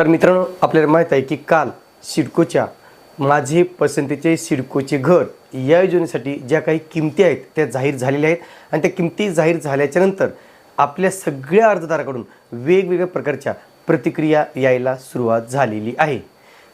तर मित्रांनो आपल्याला माहीत आहे की काल सिडकोच्या माझे पसंतीचे सिडकोचे घर या योजनेसाठी ज्या काही किमती आहेत त्या जाहीर झालेल्या आहेत. आणि त्या किमती जाहीर झाल्याच्यानंतर आपल्या सगळ्या अर्जदाराकडून वेगवेगळ्या प्रकारच्या प्रतिक्रिया यायला सुरुवात झालेली आहे.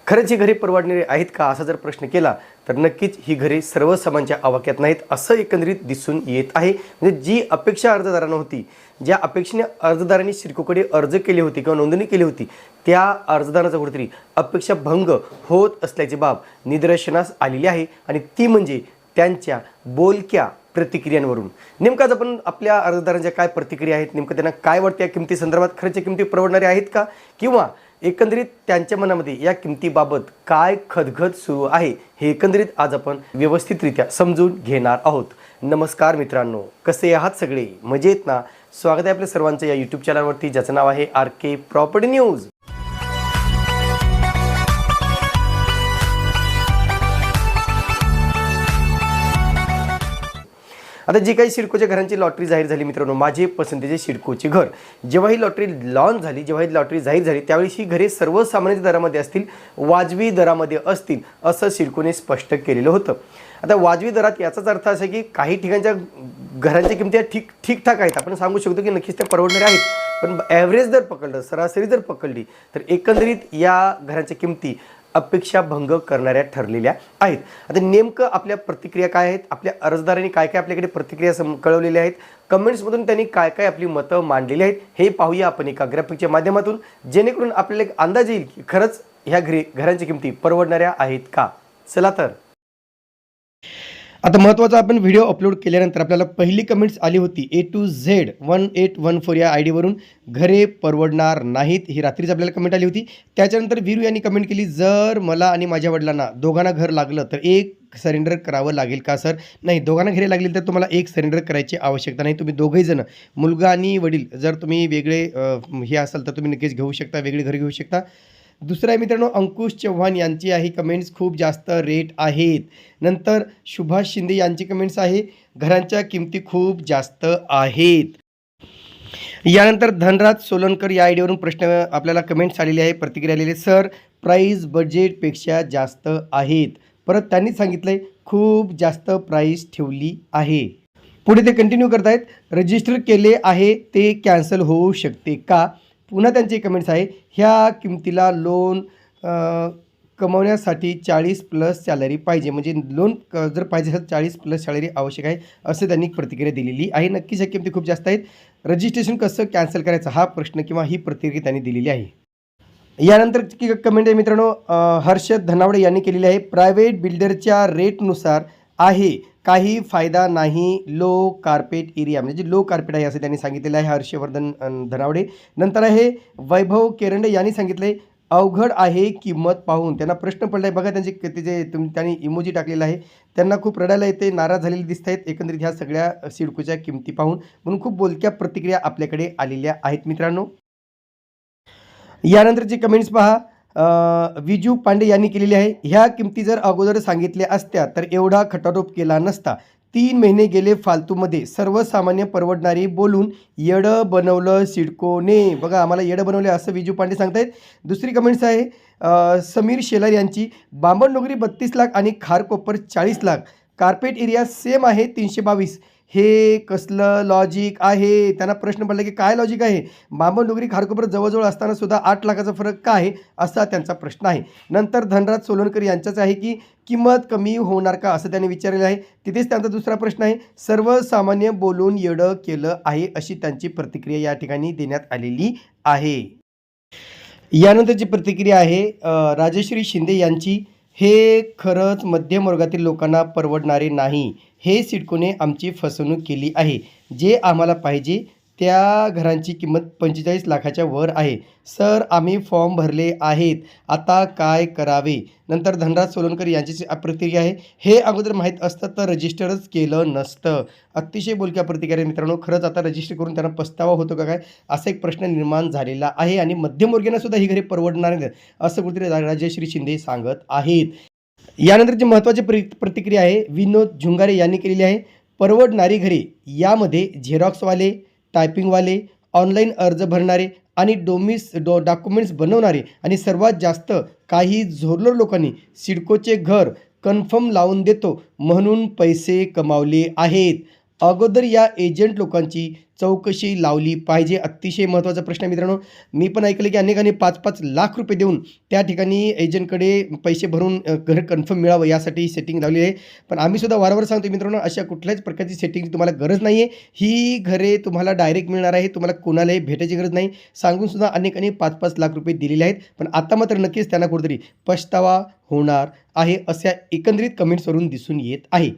खरंच ही घरे परवडणारी आहेत का असा जर प्रश्न केला तर नक्कीच ही घरे सर्वसामान्यांच्या आवाक्यात नाहीत असं एकंदरीत दिसून येत आहे. म्हणजे जी अपेक्षा अर्जदारांना होती ज्या अपेक्षेने अर्जदारांनी सिडकोकडे अर्ज केले होते किंवा नोंदणी केली होती त्या अर्जदाराचा कुठेतरी अपेक्षा भंग होत असल्याची बाब निदर्शनास आलेली आहे. आणि ती म्हणजे त्यांच्या बोलक्या प्रतिक्रियांवरून. नेमकं आपण आपल्या अर्जदारांच्या काय प्रतिक्रिया आहेत नेमकं त्यांना काय वाटते या किमती संदर्भात खर्च किमती परवडणाऱ्या आहेत का? किंवा एकंदरीत त्यांच्या मनामध्ये या किमतीबाबत काय खदखद सुरू आहे हे एकंदरीत आज आपण व्यवस्थितरित्या समजून घेणार आहोत. नमस्कार मित्रांनो कसे आहात सगळे? मजेत ना? स्वागत आहे आपल्या सर्वांचं या यूट्यूब चॅनलवरती ज्याचं नाव आहे आर के प्रॉपर्टी न्यूज आता जी काही सिडकोच्या घरांची लॉटरी जाहीर झाली मित्रांनो माझे पसंतीचे सिडकोचे घर. जेव्हा ही लॉटरी लॉन्च झाली जेव्हा ही लॉटरी जाहीर झाली त्यावेळी ही घरे सर्वसामान्य दरामध्ये असतील वाजवी दरामध्ये असतील असं सिडकोने स्पष्ट केलेलं होतं. आता वाजवी दरात याचाच अर्थ असा की काही ठिकाणच्या घरांच्या किमती ठीक ठीकठाक आहेत. आपण सांगू शकतो की नक्कीच त्या परवडणाऱ्या आहेत. पण ॲव्हरेज जर पकडलं सरासरी जर पकडली तर एकंदरीत या घरांच्या किमती अपेक्षा भंग करणाऱ्या ठरलेल्या आहेत. आता नेमकं आपल्या प्रतिक्रिया काय आहेत? आपल्या अर्जदारांनी काय काय आपल्याकडे प्रतिक्रिया सम कळवलेल्या आहेत? कमेंट्समधून त्यांनी काय काय आपली मतं मांडलेली आहेत हे पाहूया आपण एका ग्राफिकच्या माध्यमातून. जेणेकरून आपल्याला एक अंदाज येईल की खरंच ह्या घरी घरांच्या किमती परवडणाऱ्या आहेत का? चला तर. आता महत्त्वाचा आपण व्हिडिओ अपलोड केल्यानंतर आपल्याला पहिली कमेंट्स आली होती. A to Z one eight one four या आय डीवरून घरे परवडणार नाहीत. ही रात्रीच आपल्याला कमेंट आली होती. त्याच्यानंतर वीरू यांनी कमेंट केली जर मला आणि माझ्या वडिलांना दोघांना घर लागलं तर एक सरेंडर करावं लागेल का सर नाही दोघांना घरी लागेल तर तुम्हाला एक सरेंडर करायची आवश्यकता नाही. तुम्ही दोघंही जण मुलगा आणि वडील जर तुम्ही वेगळे हे असाल तर तुम्ही नक्कीच घेऊ शकता वेगळे घर घेऊ शकता. दुसरा आहे मित्रांनो अंकुश चव्हाण यांची आहे कमेंट्स खूप जास्त रेट आहेत. नंतर सुभाष शिंदे यांची कमेंट्स आहे घरांच्या किमती खूप जास्त आहेत. यानंतर धनराज सोलनकर या आयडीवरून प्रश्न आपल्याला कमेंट्स आलेले आहे प्रतिक्रिया आलेली सर प्राईस बजेटपेक्षा जास्त आहेत. परत त्यांनी सांगितलं आहे खूप जास्त प्राईस ठेवली आहे. पुढे ते कंटिन्यू करतायत रजिस्टर केले आहे ते कॅन्सल होऊ शकते का? पुन्हा त्यांचे कमेंट्स आहे ह्या किमतीला लोन कमवण्यासाठी चाळीस प्लस सॅलरी पाहिजे. म्हणजे लोन क जर पाहिजे असेल चाळीस प्लस सॅलरी आवश्यक आहे असं त्यांनी प्रतिक्रिया दिलेली आहे. नक्कीच ह्या किमती खूप जास्त आहेत. रजिस्ट्रेशन कसं कॅन्सल करायचं हा प्रश्न किंवा ही प्रतिक्रिया त्यांनी दिलेली आहे. यानंतर की कमेंट आहे मित्रांनो हर्षद धनावडे यांनी केलेली आहे. प्रायव्हेट बिल्डरच्या रेटनुसार आहे. काही फायदा नाही. लो कार्पेट एरिया म्हणजे लो कार्पेट आहे असं त्यांनी सांगितलेलं आहे हर्षवर्धन धनावडे. नंतर आहे वैभव केरंडे यांनी सांगितले अवघड आहे किंमत पाहून. त्यांना प्रश्न पडला आहे बघा त्यांचे किती ते जे तुम त्यांनी इमोजी टाकलेला आहे. त्यांना खूप रडायला येते नाराज झालेले दिसत आहेत एकंदरीत ह्या सगळ्या सिडकोच्या किमती पाहून. म्हणून खूप बोलक्या प्रतिक्रिया आपल्याकडे आलेल्या आहेत मित्रांनो. यानंतरची कमेंट्स पहा. विजू पांडे यांनी केलेली आहे. ह्या किमती जर अगोदर सांगितल्या असत्या तर एवढा खटारोप केला नसता. तीन महिने गेले फालतूमध्ये. सर्वसामान्य परवडणारी बोलून येडं बनवलं सिडकोने. बघा आम्हाला येडं बनवलं असं विजू पांडे सांगतायत. दुसरी कमेंट्स आहे समीर शेलार यांची बांबण नोकरी बत्तीस लाख आणि खारकोपर चाळीस लाख. कार्पेट एरिया सेम आहे तीनशे बावीस. हे कसलं लॉजिक आहे? त्यांना प्रश्न पडला की काय लॉजिक आहे? बांबण डोगरी खारकोपर जवळजवळ असताना सुद्धा आठ लाखाचा फरक का आहे? असा त्यांचा प्रश्न आहे. नंतर धनराज सोलनकर यांचाच आहे की किंमत कमी होणार का? असं त्यांनी विचारलेलं आहे. तिथेच त्यांचा दुसरा प्रश्न आहे. सर्वसामान्य बोलून येडं केलं आहे अशी त्यांची प्रतिक्रिया या ठिकाणी देण्यात आलेली आहे. यानंतरची प्रतिक्रिया आहे राजश्री शिंदे यांची. हे खरंच मध्यम वर्गातील लोकांना परवडणारे नाही. हे सिडकोने आमची फसवणूक केली आहे. जे आम्हाला पाहिजे त्या घरांची किंमत पंचेचाळीस लाखाच्या वर आहे. सर आम्ही फॉर्म भरले आहेत. आता काय करावे? नंतर धनराज सोलनकर यांची प्रतिक्रिया आहे. हे अगोदर माहीत असतं तर रजिस्टरच केलं नसतं. अतिशय बोलक्या प्रतिक्रिया आहे मित्रांनो. खरंच आता रजिस्टर करून त्यांना पस्तावा होतो का काय? असा एक प्रश्न निर्माण झालेला आहे आणि मध्यमवर्गीयांना सुद्धा ही घरे परवडणार नाही असं कुठेतरी रा- राजश्री शिंदे सांगत आहेत. यानंतर जी महत्त्वाची प्र प्रतिक्रिया आहे. विनोद झुंगारे यांनी केलेली आहे. परवडणारी घरे यामध्ये झेरॉक्सवाले टायपिंगवाले ऑनलाईन अर्ज भरणारे आणि डोमिस डो डॉक्युमेंट्स बनवणारे आणि सर्वात जास्त काही झोरलर लोकांनी सिडकोचे घर कन्फर्म लावून देतो म्हणून पैसे कमावले आहेत. अगोदर या एजंट लोकांची चौकशी लावली पाहिजे. अतिशय महत्त्वाचा प्रश्न आहे मित्रांनो. मी पण ऐकलं की अनेकांनी पाच पाच लाख रुपये देऊन त्या ठिकाणी एजंटकडे पैसे भरून घर कन्फर्म मिळावं यासाठी सेटिंग लावली आहे. पण आम्ही सुद्धा वारंवार सांगतो मित्रांनो अशा कुठल्याच प्रकारची सेटिंगची तुम्हाला गरज नाही आहे ही घरे तुम्हाला डायरेक्ट मिळणार आहे. तुम्हाला कोणालाही भेटायची गरज नाही. सांगून सुद्धा अनेकांनी पाच पाच लाख रुपये दिलेले आहेत. पण आता मात्र नक्कीच त्यांना कुठेतरी पछतावा होणार आहे अशा एकंदरीत कमेंट्सवरून दिसून येत आहे.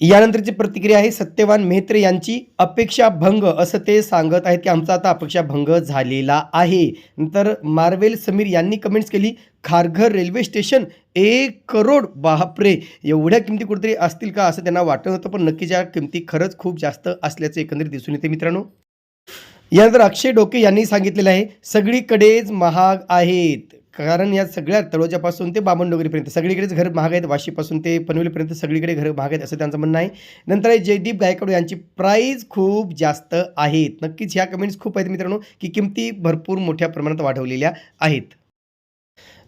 यानंतरची प्रतिक्रिया आहे सत्यवान मेहत्रे यांची अपेक्षा भंग असं ते सांगत आहेत की आमचा आता अपेक्षा भंग झालेला आहे. नंतर मार्वेल समीर यांनी कमेंट्स केली खारघर रेल्वे स्टेशन एक करोड बापरे! एवढ्या किमती कुठेतरी असतील का असं त्यांना वाटत होतं पण नक्कीच या किमती खरंच खूप जास्त असल्याचं एकंदरीत दिसून येते मित्रांनो. यानंतर अक्षय डोके यांनी सांगितलेलं आहे सगळीकडेच महाग आहेत. कारण या सगळ्या तळोजापासून ते बामणडोगरीपर्यंत सगळीकडेच घर महाग आहेत वाशीपासून ते पनवेलीपर्यंत सगळीकडे घर महाग आहेत असं त्यांचं म्हणणं आहे. नंतर आहे जयदीप गायकवाड यांची प्राईज खूप जास्त आहेत. नक्कीच ह्या कमेंट्स खूप आहेत मित्रांनो की किमती भरपूर मोठ्या प्रमाणात वाढवलेल्या आहेत.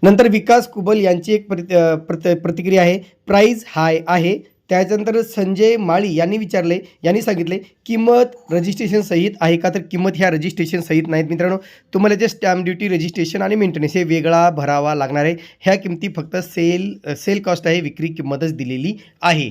नंतर विकास कुबल यांची एक प्रति प्रत प्रतिक्रिया आहे. प्राईज हाय आहे. त्याच्यानंतर संजय माळी यांनी विचारले यांनी सांगितले किंमत रजिस्ट्रेशन सहित आहे का? तर किंमत ह्या रजिस्ट्रेशन सहित नाहीत मित्रांनो. तुम्हाला जे स्टॅम्प ड्युटी रजिस्ट्रेशन आणि मेंटेनन्स हे वेगळा भरावा लागणार आहे. ह्या किमती फक्त सेल सेल कॉस्ट आहे विक्री किंमतच दिलेली आहे.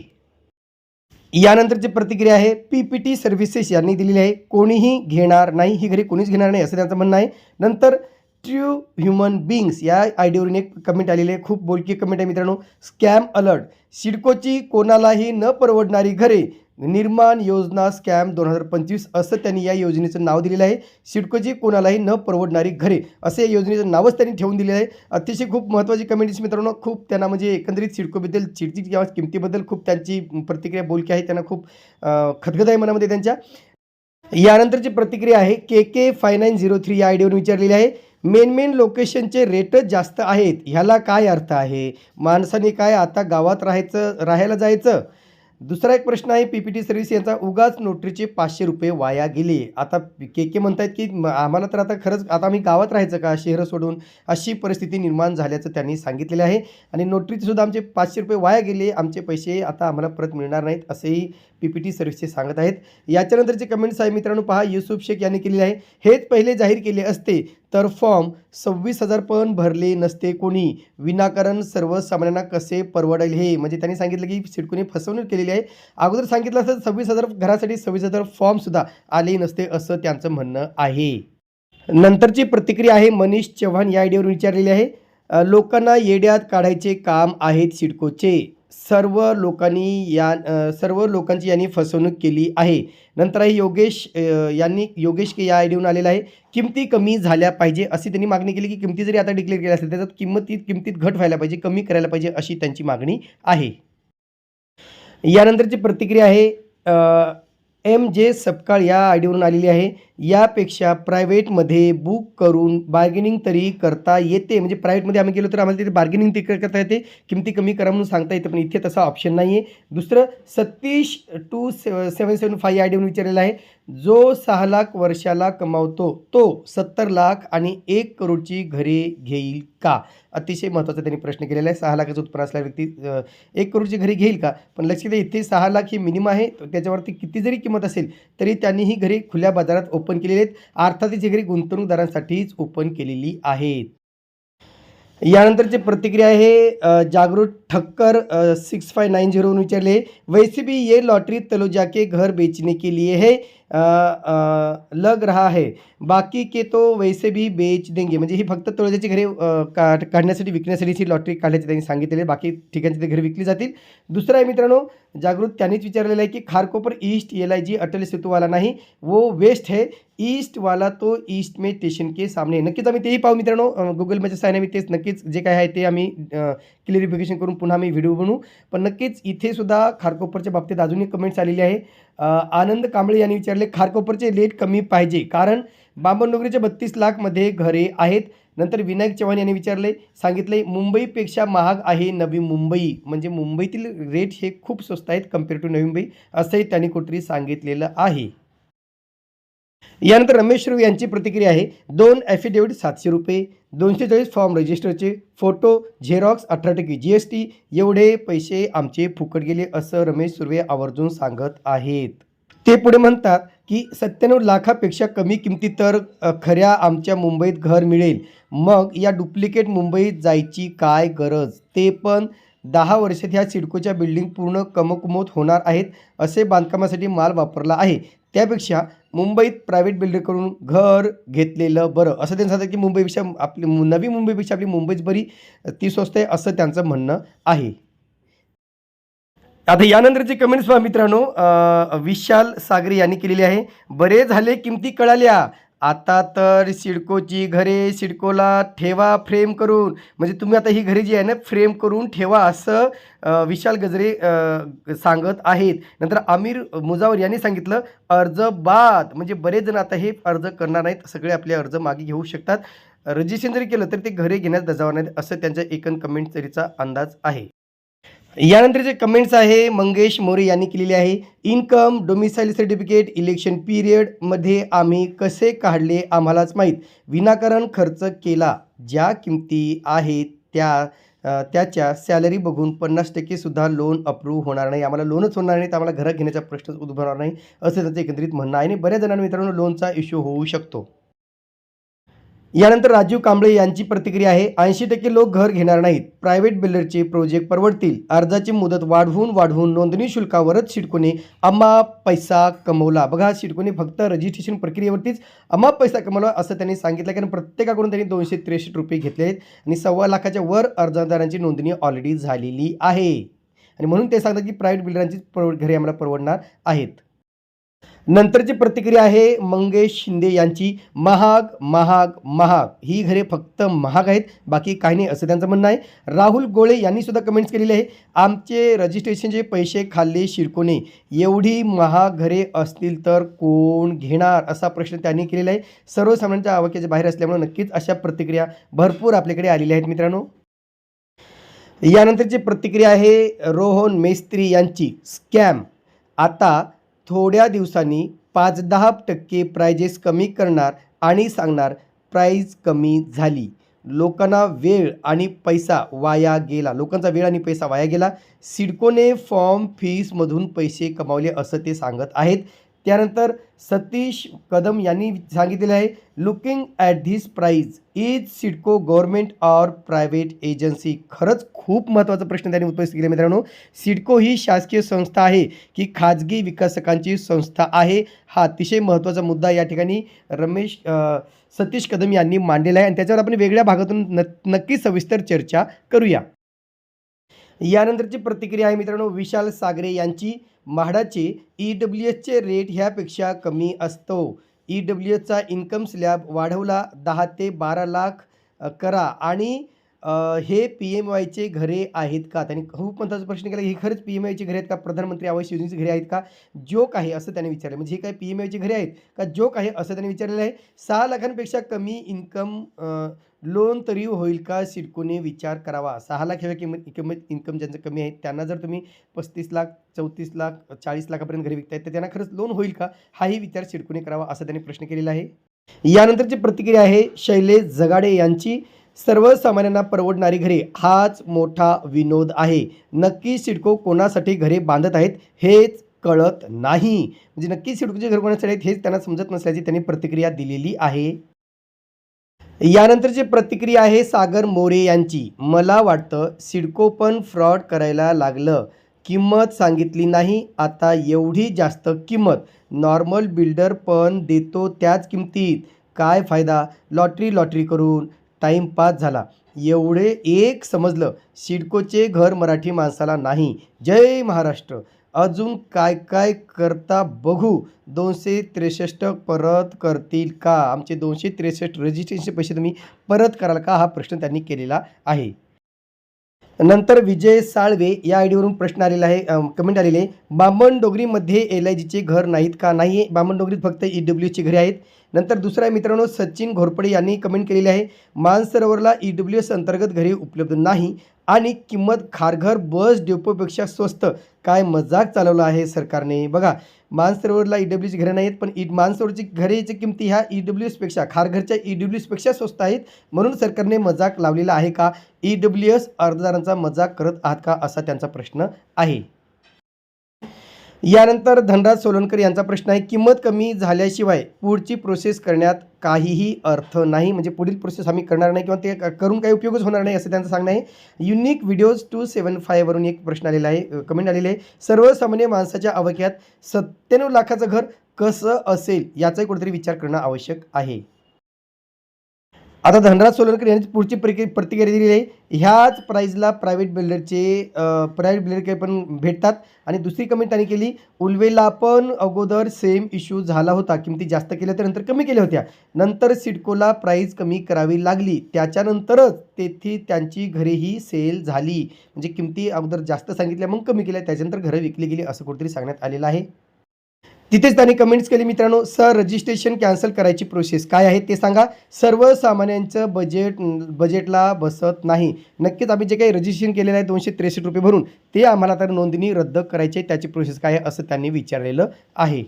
यानंतरची प्रतिक्रिया आहे पी पी टी सर्व्हिसेस यांनी दिलेली आहे. कोणीही घेणार नाही ही घरी कोणीच घेणार नाही असं त्यांचं म्हणणं आहे. नंतर ट्रू ह्युमन बिंग्स या आयडीवरून एक कमेंट आलेली आहे. खूप बोलकी कमेंट आहे मित्रांनो. Scam alert. सिडकोची कोणालाही न परवडणारी घरे निर्माण योजना स्कॅम दोन हजार पंचवीस असं त्यांनी या योजनेचं नाव दिलेलं आहे. सिडकोची कोणालाही न परवडणारी घरे. असे या योजनेचं नावच त्यांनी ठेवून दिलेलं आहे. अतिशय खूप महत्त्वाची कमेंट्स मित्रांनो. खूप त्यांना म्हणजे एकंदरीत सिडकोबद्दल चिडची किंवा किमतीबद्दल खूप त्यांची प्रतिक्रिया बोलकी आहे. त्यांना खूप खदखद आहे मनामध्ये त्यांच्या. यानंतरची प्रतिक्रिया आहे. K K five nine zero three या आयडियावरून विचारलेली आहे. मेन मेन लोकेशनचे रेटच जास्त आहेत. ह्याला काय अर्थ आहे? माणसाने काय आता गावात राहायचं राहायला जायचं? दुसरा एक प्रश्न आहे पी पी टी सर्व्हिस यांचा उगाच नोटरीचे पाचशे रुपये वाया गेले. आता के के म्हणतायत की आम्हाला तर आता खरंच आता आम्ही गावात राहायचं का? शहरं सोडून अशी परिस्थिती निर्माण झाल्याचं त्यांनी सांगितलेलं आहे. आणि नोटरीचेसुद्धा आमचे पाचशे रुपये वाया गेले. आमचे पैसे आता आम्हाला परत मिळणार नाहीत असेही पी पी टी सर्व्हिसचे सांगत आहेत. याच्यानंतरचे कमेंट्स आहे मित्रांनो पहा युसुफ शेख यांनी केलेले आहे. हेच पहिले जाहीर केले असते. तर फॉर्म सव्वीस हजार पण भरले नसते कोणी. विनाकारण सर्वसामान्यांना कसे परवडेल हे? म्हणजे त्यांनी सांगितलं की सिडकोने फसवणूक केलेली आहे. अगोदर सांगितलं असं सव्वीस हजार घरासाठी सव्वीस हजार फॉर्मसुद्धा आले नसते असं त्यांचं म्हणणं आहे. नंतरची प्रतिक्रिया आहे मनीष चव्हाण या आयडियावरून विचारलेली आहे. लोकांना येड्यात काढायचे काम आहेत सिडकोचे. सर्व लोकांनी या सर्व लोकांची यांनी फसवणूक केली आहे. नंतर आहे योगेश यांनी योगेश के या आयडियावरून आलेला आहे. किमती कमी झाल्या पाहिजे अशी त्यांनी मागणी केली की किमती जरी आता डिक्लेअर केल्या असेल त्याच्यात किंमतीत किमतीत घट व्हायला पाहिजे कमी करायला पाहिजे अशी त्यांची मागणी आहे. यानंतरची प्रतिक्रिया आहे एम जे सपकाळ या आयडीवरून आलेली आहे. यापेक्षा प्रायव्हेटमध्ये बुक करून बार्गेनिंग तरी करता येते. म्हणजे प्रायव्हेटमध्ये आम्ही गेलो तर आम्हाला तिथे बार्गेनिंग ते करता येते. किमती कमी करा म्हणून सांगता येते पण इथे तसा ऑप्शन नाही आहे दुसरं सतीश टू से सेवन सेवन फाय आयडीवरून विचारलेला आहे. जो सहा लाख वर्षाला कमावतो तो सत्तर लाख आणि एक करोडची घरे घेईल का? अतिशय महत्त्वाचा त्यांनी प्रश्न केलेला आहे. सहा लाखाचं उत्पन्न असलेला व्यक्ती एक करोडची घरे घेईल का? पण लक्षात इथे सहा लाख ही मिनिमम आहे. त्याच्यावरती किती जरी किंमत असेल तरी त्यांनी ही घरे खुल्या बाजारात ओपन केलेले आहेत. अर्थातच ही घरी गुंतवणूकदारांसाठीच ओपन केलेली आहेत. यानंतरची प्रतिक्रिया आहे जागरूक जागृत ठक्कर सिक्स फाय नाइन जीरोवरून विचारले. वैसे भी ये लॉटरी तलोजा के घर बेचने के लिए है. लग रहा है. बाकी के तो वैसे भी बेच देंगे. म्हणजे ही फक्त तुळजाची घरे का काढण्यासाठी विकण्यासाठी ही लॉटरी काढल्याची त्यांनी सांगितलेले बाकी ठिकाणची ते घरे विकली जातील. दुसरं आहे मित्रांनो जागृत त्यांनीच विचारलेलं आहे की Kharkopar east L I G Atal Setu वाला नाही वो वेस्ट है. ईस्ट वाला तो ईस्ट में स्टेशन के सामने नक्कीच आम्ही तेही पाहू मित्रांनो. गुगल मॅचच्या साहाय्याने मी तेच नक्कीच जे काय आहे ते आम्ही क्लिअरिफिकेशन करून पुन्हा आम्ही व्हिडिओ बनवू. पण नक्कीच इथे सुद्धा खारकोपरच्या बाबतीत अजूनही कमेंट्स आलेली आहे. आनंद कांबळे यांनी विचारले खारकोपरचे रेट कमी पाहिजे. कारण बांबनडोगरीच्या बत्तीस लाखमध्ये घरे आहेत. नंतर विनायक चव्हाण यांनी विचारले सांगितले मुंबईपेक्षा महाग आहे नवी मुंबई. म्हणजे मुंबईतील रेट हे खूप स्वस्त आहेत कंपेअर टू नवी मुंबई असंही त्यांनी कुठेतरी सांगितलेलं आहे. यानंतर रमेश राव यांची प्रतिक्रिया आहे. दोन ॲफिडेविट सातशे रुपये दोनशे चाळीस फॉर्म रजिस्टरचे फोटो झेरॉक्स अठरा टक्के जी एस टी एवढे पैसे आमचे फुकट गेले असं रमेश सुर्वे आवर्जून सांगत आहेत. ते पुढे म्हणतात की सत्त्याण्णव लाखापेक्षा कमी किमती तर खऱ्या आमच्या मुंबईत घर मिळेल. मग या डुप्लिकेट मुंबईत जायची काय गरज? ते पण दहा वर्षात ह्या सिडकोच्या बिल्डिंग पूर्ण कमकुमोत होणार आहेत असे बांधकामासाठी माल वापरला आहे. त्यापेक्षा मुंबईत प्रायव्हेट बिल्डरकडून घर घेतलेलं बरं. असं त्यांनी सांगतात की मुंबईपेक्षा आपली नवी मुंबईपेक्षा आपली मुंबईच बरी ती स्वस्त आहे असं त्यांचं म्हणणं आहे. आता यानंतरचे कमेंट्स पहा मित्रांनो. विशाल सागरे यांनी केलेले आहे. बरे झाले किमती कळाल्या. आता तर सिडकोची घरे सिडकोला ठेवा फ्रेम करून म्हणजे तुम्ही आता ही घरे जी आहे ना फ्रेम करून ठेवा असं विशाल गजरे सांगत आहेत. नंतर आमिर मुजावर यांनी सांगितलं अर्ज बाद. म्हणजे बरेच जण आता हे अर्ज करणार नाहीत सगळे आपले अर्ज मागे घेऊ शकतात. रजिस्ट्रेशन जरी केलं तर ते घरे घेण्यास दजावणार नाहीत असं त्यांच्या एकन कमेंट तरीचा अंदाज आहे. यानंतरचे कमेंट्स आहे मंगेश मोरे यांनी केलेले आहे इन्कम डोमिसाईल सर्टिफिकेट इलेक्शन पिरियडमध्ये आम्ही कसे काढले आम्हालाच माहीत. विनाकारण खर्च केला. ज्या किमती आहेत त्या त्याच्या सॅलरी बघून पन्नास टक्केसुद्धा लोन अप्रूव्ह होणार नाही. आम्हाला लोनच होणार नाही तर आम्हाला घरात घेण्याचा प्रश्नच उद्भवणार नाही. असं त्यांचं एकंदरीत म्हणणं आहे आणि बऱ्याच जणांना मित्रांनो लोनचा इश्यू होऊ शकतो. यानंतर राजीव कांबळे यांची प्रतिक्रिया आहे. ऐंशी टक्के लोक घर घेणार नाहीत. प्रायव्हेट बिल्डरचे प्रोजेक्ट परवडतील. अर्जाची मुदत वाढवून वाढवून नोंदणी शुल्कावरच सिडकोने अम्मा पैसा कमवला. बघा सिडकोने फक्त रजिस्ट्रेशन प्रक्रियेवरतीच अम्मा पैसा कमवला असं त्यांनी सांगितलं कारण प्रत्येकाकडून त्यांनी दोनशे त्रेसष्ट रुपये घेतले आहेत आणि सव्वा लाखाच्या वर अर्जदारांची नोंदणी ऑलरेडी झालेली आहे. आणि म्हणून ते सांगतात की प्रायव्हेट बिल्डरांची परवड घरे आम्हाला परवडणार आहेत. नंतरची प्रतिक्रिया आहे मंगेश शिंदे यांची. महाग महाग महाग. ही घरे फक्त महाग आहेत. बाकी काही नाही असं त्यांचं म्हणणं आहे. राहुल गोळे यांनी सुद्धा कमेंट्स केलेले आहे आमचे रजिस्ट्रेशनचे पैसे खाल्ले शिरकोने. एवढी महाग घरे असतील तर कोण घेणार? असा प्रश्न त्यांनी केलेला आहे. सर्वसामान्यांच्या आवाक्याच्या बाहेर असल्यामुळे नक्कीच अशा प्रतिक्रिया भरपूर आपल्याकडे आलेल्या आहेत मित्रांनो. यानंतरची प्रतिक्रिया आहे रोहन मेस्त्री यांची. स्कॅम. आता थोड्या दिवसांनी पाच दहा टक्के प्रायजेस कमी करणार आणि सांगणार प्राईज कमी झाली. लोकांना वेळ आणि पैसा वाया गेला. लोकांचा वेळ आणि पैसा वाया गेला. सिडकोने फॉर्म फीसमधून पैसे कमावले असं ते सांगत आहेत. त्यानंतर सतीश कदम यांनी सांगितलेलं आहे looking at this price is CIDCO government or private agency खरंच खूप महत्त्वाचा प्रश्न त्यांनी उपस्थित केला मित्रांनो. सिडको ही शासकीय संस्था आहे की खाजगी विकासकांची संस्था आहे. हा अतिशय महत्त्वाचा मुद्दा या ठिकाणी रमेश सतीश कदम यांनी मांडलेला आहे. आणि त्याच्यावर आपण वेगळ्या भागातून न नक्की सविस्तर चर्चा करूया. यानंतरची प्रतिक्रिया आहे मित्रांनो विशाल सागरे यांची. म्हाडाचे ई डब्ल्यू एसचे रेट ह्यापेक्षा कमी असतो. ई डब्ल्यू एसचा इन्कम स्लॅब वाढवला दहा ते बारा लाख करा. आणि हे पी एम वायचे घरे आहेत का? त्यांनी खूप महत्त्वाचा प्रश्न केला हे खरंच पी एम वायची घरे आहेत का? प्रधानमंत्री आवास योजनेची घरे आहेत का? जोक आहे असं त्याने विचारलं. म्हणजे हे काय पी एम वायची घरे आहेत का? जोक आहे असं त्याने विचारलेलं आहे सहा लाखांपेक्षा कमी इन्कम लोन तरी होईल का? सिडकोने विचार करावा. सहा लाख ह्या किंमत किंमत इन्कम ज्यांचं कमी आहे त्यांना जर तुम्ही पस्तीस लाख चौतीस लाख चाळीस लाखापर्यंत घरी विकताय तर त्यांना खरंच लोन होईल का? हाही विचार सिडकोने करावा असं त्यांनी प्रश्न केलेला आहे. यानंतरची प्रतिक्रिया आहे शैलेश जगाडे यांची. सर्वसामान्यांना परवडणारी घरे हाच मोठा विनोद आहे. नक्की सिडको कोणासाठी घरे बांधत आहेत हेच कळत नाही. म्हणजे नक्की सिडकोचे घर कोणासाठी आहेत हेच त्यांना समजत नसल्याची त्यांनी प्रतिक्रिया दिलेली आहे. यानंतरची प्रतिक्रिया आहे सागर मोरे यांची. मला वाटतं सिडको पण फ्रॉड करायला लागलं. किंमत सांगितली नाही. आता एवढी जास्त किंमत. नॉर्मल बिल्डर पण देतो त्याच किमतीत. काय फायदा? लॉटरी लॉटरी करून. टाईम पास झाला. एवढे एक समजलं सिडकोचे घर मराठी माणसाला नाही. जय महाराष्ट्र. अजून काय काय करता बघू. दोनशे त्रेसष्ट परत करतील का? आमचे दोनशे त्रेसष्ट रजिस्ट्रेशनचे पैसे तुम्ही परत कराल का? हा प्रश्न त्यांनी केलेला आहे. नंतर विजय साळवे या आय डीवरून प्रश्न आलेला आहे कमेंट आलेले आहे. बामण डोगरीमध्ये एल आय जीचे घर नाहीत का? नाही आहे बामण डोगरीत फक्त ई डब्ल्यूची घरे आहेत. नंतर दुसरा आहे मित्रांनो सचिन घोरपडे यांनी कमेंट केलेले आहे. मानसरोवरला ई डब्ल्यू एस अंतर्गत घरे उपलब्ध नाही. आणि किंमत खारघर बस डेपोपेक्षा स्वस्त. काय मजाक चालवला आहे सरकारने? बघा मानसरोवरला ई डब्ल्यूची घरे नाहीत पण ई मानसरोवरची घरेची किमती ह्या ई डब्ल्यू एसपेक्षा खारघरच्या ई डब्ल्यू एसपेक्षा स्वस्त आहेत म्हणून सरकारने मजाक लावलेला आहे का? ई डब्ल्यू एस अर्जदारांचा मजाक करत आहात का? असा त्यांचा प्रश्न आहे. यानंतर धनराज सोलनकर यांचा प्रश्न आहे किंमत कमी झाल्याशिवाय पुढची प्रोसेस करण्यात काहीही अर्थ नाही. म्हणजे पुढील प्रोसेस आम्ही करणार नाही किंवा ते करून काही उपयोगच होणार नाही असं त्यांचं सांगणं आहे. युनिक व्हिडिओज टू सेवन फायवरून एक प्रश्न आलेला आहे कमेंट आलेली आहे. सर्वसामान्य माणसाच्या आवाक्यात सत्त्याण्णव लाखाचं घर कसं असेल याचाही कुठेतरी विचार करणं आवश्यक आहे. आता धनराज सोलनकर यांची पुढची प्रति प्रतिक्रिया दिली आहे. ह्याच प्राईजला प्रायव्हेट बिल्डरचे प्रायव्हेट बिल्डर काही पण भेटतात. आणि दुसरी कमेंट त्यांनी केली उल्वेला पण अगोदर सेम इश्यू झाला होता. किमती जास्त केल्या तर नंतर कमी केल्या होत्या. नंतर सिडकोला प्राईज कमी करावी लागली. त्याच्यानंतरच तेथे त्यांची घरेही सेल झाली. म्हणजे किमती अगोदर जास्त सांगितल्या मग कमी केल्या. त्याच्यानंतर घरं विकली गेली असं कुठेतरी सांगण्यात आलेलं आहे. तिथेच त्यांनी कमेंट्स केली. मित्रांनो सर रजिस्ट्रेशन कॅन्सल करायची प्रोसेस काय आहे ते सांगा. सर्वसामान्यांचं बजेट बजेटला बसत नाही. नक्कीच आम्ही जे काही रजिस्ट्रेशन केलेलं आहे दोनशे त्रेसष्ट रुपये भरून ते आम्हाला तर नोंदणी रद्द करायची आहे त्याची प्रोसेस काय आहे असं त्यांनी विचारलेलं आहे.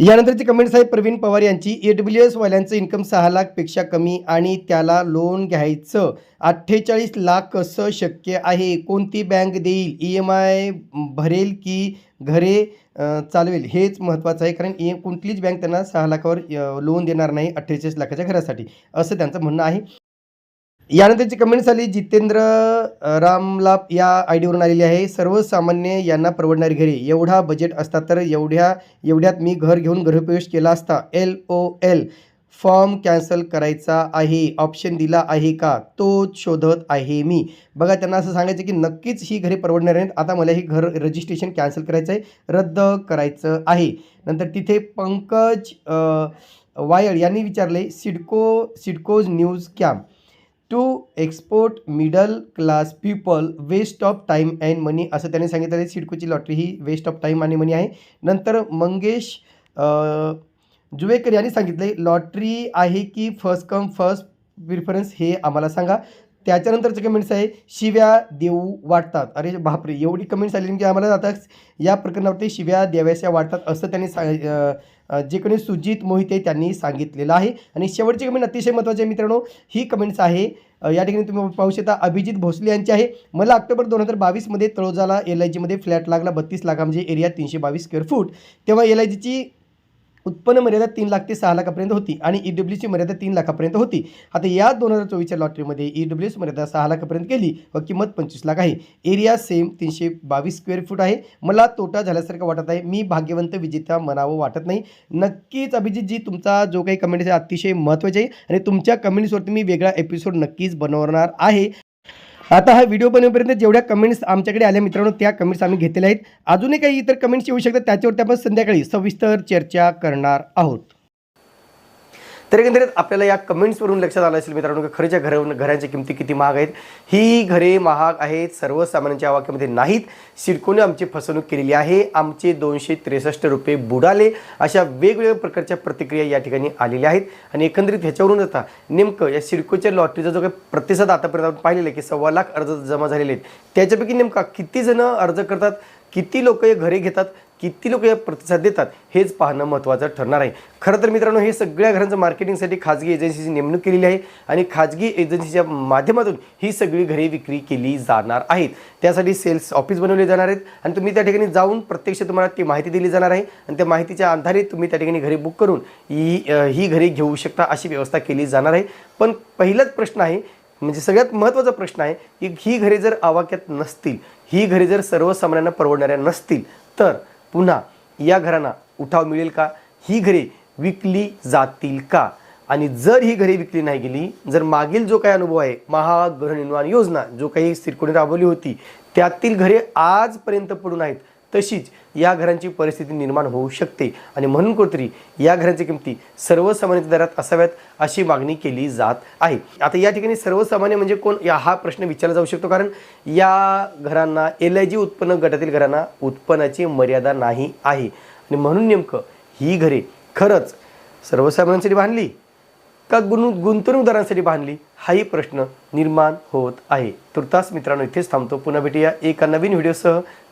यानंतरची कमेंट्स आहे प्रवीण पवार यांची ए डब्ल्यू एस वाल्यांचं इन्कम सहा लाखपेक्षा कमी आणि त्याला लोन घ्यायचं. अठ्ठेचाळीस लाख कसं शक्य आहे? कोणती बँक देईल? ई एम आय भरेल की घरे चालवेल हेच महत्त्वाचं आहे. कारण ए कुठलीच बँक त्यांना सहा लाखावर लोन देणार नाही अठ्ठेचाळीस लाखाच्या घरासाठी. असं त्यांचं म्हणणं आहे. यानंतरची कमेंट्स आली जितेंद्र रामलाप या आय डीवरून आलेली आहे. सर्वसामान्य यांना परवडणारी घरे. एवढा बजेट असता तर एवढ्या एवढ्यात मी घर घेऊन गृहप्रवेश केला असता. L O L form cancel करायचा आहे ऑप्शन दिला आहे का? तोच शोधत आहे मी. बघा त्यांना असं सांगायचं की नक्कीच ही घरे परवडणार नाहीत. आता मला ही घर रजिस्ट्रेशन कॅन्सल करायचं आहे रद्द करायचं आहे. नंतर तिथे पंकज वायळ यांनी विचारले CIDCO CIDCO's news camp. To export middle class people waste of time and money असं त्यांनी सांगितलं. आहे सिडकोची लॉटरी ही वेस्ट ऑफ टाईम आणि मनी आहे. नंतर मंगेश आ, जुवेकर यांनी सांगितले लॉटरी आहे की फर्स्ट कम फर्स्ट प्रिफरन्स हे आम्हाला सांगा. त्याच्यानंतरचे कमेंट्स आहे शिव्या देऊ वाटतात. अरे बापरे एवढी कमेंट्स आली की आम्हाला आता या प्रकरणावरती शिव्या देव्याशा वाटतात असं त्यांनी सांग जे कोणी सुजित मोहिते त्यांनी सांगितलेलं आहे. आणि शेवटची कमेंट अतिशय महत्त्वाची आहे मित्रांनो ही कमेंट्स आहे या ठिकाणी तुम्ही पाहू शकता अभिजित भोसले यांची आहे. मला ऑक्टोबर दोन हजार बावीसमध्ये तळोजाला एल आय जीमध्ये फ्लॅट लागला बत्तीस लाखा म्हणजे एरिया तीनशे बावीस स्क्वेअर फूट तेव्हा एल आय जीची उत्पन्न मर्यादा तीन लाख ते सहा लाखापर्यंत होती आणि ई डब्ल्यूची मर्यादा तीन लाखापर्यंत होती. आता या दोन हजार चोवीसच्या लॉटरीमध्ये ई डब्ल्यू मर्यादा सहा लाखापर्यंत केली व किंमत पंचवीस लाख आहे. एरिया सेम तीनशे बावीस स्क्वेअर फूट आहे. मला तोटा झाल्यासारखं वाटत आहे. मी भाग्यवंत विजेता म्हणावं वाटत नाही. नक्कीच अभिजित जी तुमचा जो काही कमेंट आहे अतिशय महत्त्वाचे आहे आणि तुमच्या कमेंट्सवरती मी वेगळा एपिसोड नक्कीच बनवणार आहे. आता हा व्हिडिओ बनवेपर्यंत जेवढ्या कमेंट्स आमच्याकडे आल्या मित्रांनो त्या कमेंट्स आम्ही घेतलेल्या आहेत. अजूनही काही इतर कमेंट्स येऊ शकतात त्याच्यावरती आपण संध्याकाळी सविस्तर चर्चा करणार आहोत. तर एकंदरीत आपल्याला या कमेंट्सवरून लक्षात आलं असेल मित्रांनो की खरेच्या घर घरांच्या किमती किती महाग आहेत. ही घरे महाग आहेत सर्वसामान्यांच्या आवाक्यामध्ये नाहीत. सिडकोने आमची फसवणूक केलेली आहे. आमचे दोनशे त्रेसष्ट रुपये बुडाले. अशा वेगवेगळ्या प्रकारच्या प्रतिक्रिया या ठिकाणी आलेल्या आहेत. आणि एकंदरीत ह्याच्यावरून आता नेमकं या सिडकोच्या लॉटरीचा जो काही प्रतिसाद आतापर्यंत आपण पाहिलेला आहे की सव्वा लाख अर्ज जमा झालेले आहेत त्याच्यापैकी नेमका किती जण अर्ज करतात किती लोक हे घरे घेतात किती लोक या प्रतिसाद देतात हेच पाहणं महत्त्वाचं ठरणार आहे. खरं तर मित्रांनो हे सगळ्या घरांचं मार्केटिंगसाठी खाजगी एजन्सीची नेमणूक केलेली आहे आणि खाजगी एजन्सीच्या माध्यमातून ही सगळी घरे विक्री केली जाणार आहेत. त्यासाठी सेल्स ऑफिस बनवले जाणार आहेत आणि तुम्ही त्या ठिकाणी जाऊन प्रत्यक्ष तुम्हाला ती माहिती दिली जाणार आहे आणि त्या माहितीच्या आधारे तुम्ही त्या ठिकाणी घरे बुक करून ही ही घरे घेऊ शकता अशी व्यवस्था केली जाणार आहे. पण पहिलाच प्रश्न आहे म्हणजे सगळ्यात महत्त्वाचा प्रश्न आहे की ही घरे जर आवाक्यात नसतील ही घरे जर सर्वसामान्यांना परवडणाऱ्या नसतील तर पुन्हा या घरांना उठाव मिळेल का? ही घरे विकली जातील का? आणि जर ही घरे विकली नाही गेली जर मागील जो काही अनुभव आहे महागृहनिर्माण योजना जो काही सिरकोणी राबवली होती त्यातील घरे आजपर्यंत पडून आहेत तशीच या घरांची परिस्थिती निर्माण होऊ शकते. आणि म्हणून कोणतरी या घरांच्या किमती सर्वसामान्य दरात असाव्यात अशी मागणी केली जात आहे. आता या ठिकाणी सर्वसामान्य म्हणजे कोण? या हा प्रश्न विचारला जाऊ शकतो. कारण या घरांना एल आय जी उत्पन्न गटातील घरांना उत्पन्नाची मर्यादा नाही आहे. आणि म्हणून नेमकं ही घरे खरंच सर्वसामान्यांसाठी बांधली का गुण गुंतवणूकदारांसाठी बांधली? हाही प्रश्न निर्माण होत आहे. तुर्तास मित्रांनो इथेच थांबतो. पुन्हा भेटूया एका नवीन व्हिडिओसह.